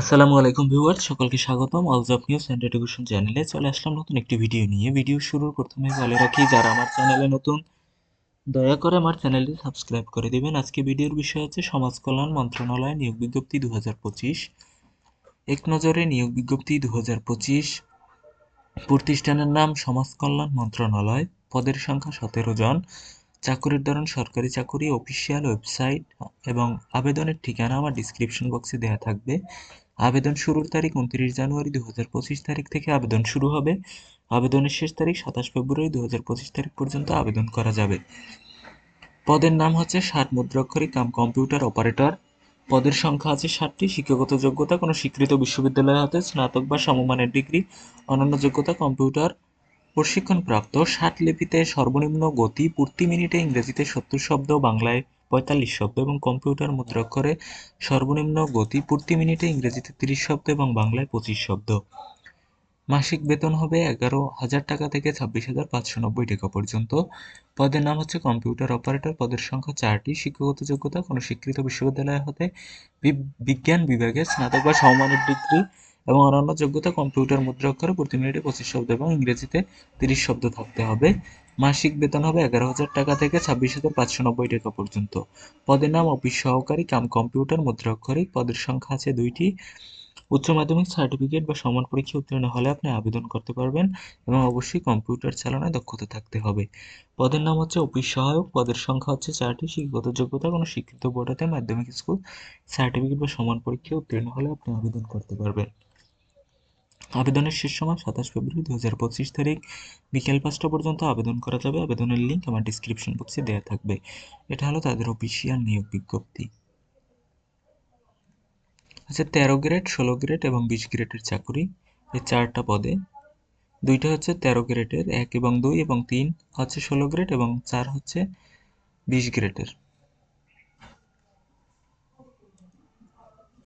আসসালামু আলাইকুম ভিউয়ার্স, সকলকে স্বাগতম। অফ নিউজ অ্যান্ড এডুকেশন চ্যানেলে চলে আসলাম নতুন একটি ভিডিও নিয়ে। ভিডিও শুরুর প্রথমে বলে রাখি, যারা আমার চ্যানেলে নতুন, দয়া করে আমার চ্যানেলটি সাবস্ক্রাইব করে দিবেন। আজকে ভিডিওর বিষয় হচ্ছে সমাজ কল্যাণ মন্ত্রণালয় নিয়োগ বিজ্ঞপ্তি দু এক নজরে নিয়োগ বিজ্ঞপ্তি দু হাজার পঁচিশ প্রতিষ্ঠানের নাম সমাজ কল্যাণ মন্ত্রণালয়। পদের সংখ্যা সতেরো জন। চাকুরির ধরন সরকারি চাকুরি, অফিসিয়াল ওয়েবসাইট এবং আবেদনের ঠিকানা আমার ডিসক্রিপশন বক্সে দেওয়া থাকবে। আবেদন শুরুর তারিখ উনত্রিশ জানুয়ারি দু হাজার পঁচিশ তারিখ থেকে আবেদন শুরু হবে। আবেদনের শেষ তারিখ সাতাশ ফেব্রুয়ারি দু হাজার পঁচিশ তারিখ পর্যন্ত আবেদন করা যাবে। পদের নাম হচ্ছে ষাট মুদ্রাক্ষরিক কাম কম্পিউটার অপারেটর। পদের সংখ্যা আছে ষাটটি। শিক্ষাগত যোগ্যতা, কোনো স্বীকৃত বিশ্ববিদ্যালয় হতে স্নাতক বা সমমানের ডিগ্রি অন্যান্য যোগ্যতা, কম্পিউটার প্রশিক্ষণপ্রাপ্ত। ষাট লিপিতে সর্বনিম্ন গতি, প্রতি মিনিটে ইংরেজিতে সত্তর শব্দ, বাংলায় পঁয়তাল্লিশ শব্দ এবং কম্পিউটার মুদ্রাক্ষরে সর্বনিম্ন গতি প্রতি মিনিটে ইংরেজিতে তিরিশ শব্দ এবং বাংলায় পঁচিশ শব্দ। মাসিক বেতন হবে এগারো হাজার টাকা থেকে ছাব্বিশ হাজার পাঁচশো নব্বই টাকা পর্যন্ত। পদের নাম হচ্ছে কম্পিউটার অপারেটর। পদের সংখ্যা চারটি। শিক্ষাগত যোগ্যতা কোনো স্বীকৃত বিশ্ববিদ্যালয় হতে বিজ্ঞান বিভাগে স্নাতক বা সমমানের ডিগ্রি এবং অন্যান্য যোগ্যতা কম্পিউটার মুদ্রাক্ষরে প্রতি মিনিটে পঁচিশ শব্দ এবং ইংরেজিতে তিরিশ শব্দ থাকতে হবে। মাসিক বেতন হবে এগারো হাজার টাকা থেকে ছাব্বিশ হাজার পাঁচশো নব্বই টাকা পর্যন্ত। পদের নাম অফিস সহকারী, কাম কম্পিউটার, মুদ্রাক্ষরিক। পদের সংখ্যা আছে দুইটি। উচ্চ মাধ্যমিক সার্টিফিকেট বা সমান পরীক্ষা উত্তীর্ণ হলে আপনি আবেদন করতে পারবেন এবং অবশ্যই কম্পিউটার চালানোয় দক্ষতা থাকতে হবে। পদের নাম হচ্ছে অফিস সহায়ক। পদের সংখ্যা হচ্ছে চারটি। শিক্ষাগত যোগ্যতা কোনো শিক্ষিত বোর্ড হতে মাধ্যমিক স্কুল, সার্টিফিকেট বা সমান পরীক্ষা উত্তীর্ণ হলে আপনি আবেদন করতে পারবেন। আবেদনের শেষ সময় সাতাশ ফেব্রুয়ারি দু হাজার পঁচিশ তারিখ বিকেল পাঁচটা পর্যন্ত আবেদন করা যাবে। আবেদনের লিঙ্ক আমার ডিসক্রিপশন বক্সে দেওয়া থাকবে। এটা হলো তাদের অফিসিয়াল নিয়োগ বিজ্ঞপ্তি। আচ্ছা তেরো গ্রেড ষোলো গ্রেড এবং বিশ গ্রেডের চাকরি এই চারটা পদে। দুইটা হচ্ছে তেরো গ্রেডের এক এবং দুই এবং তিন হচ্ছে ষোলো গ্রেড এবং চার হচ্ছে বিশ গ্রেডের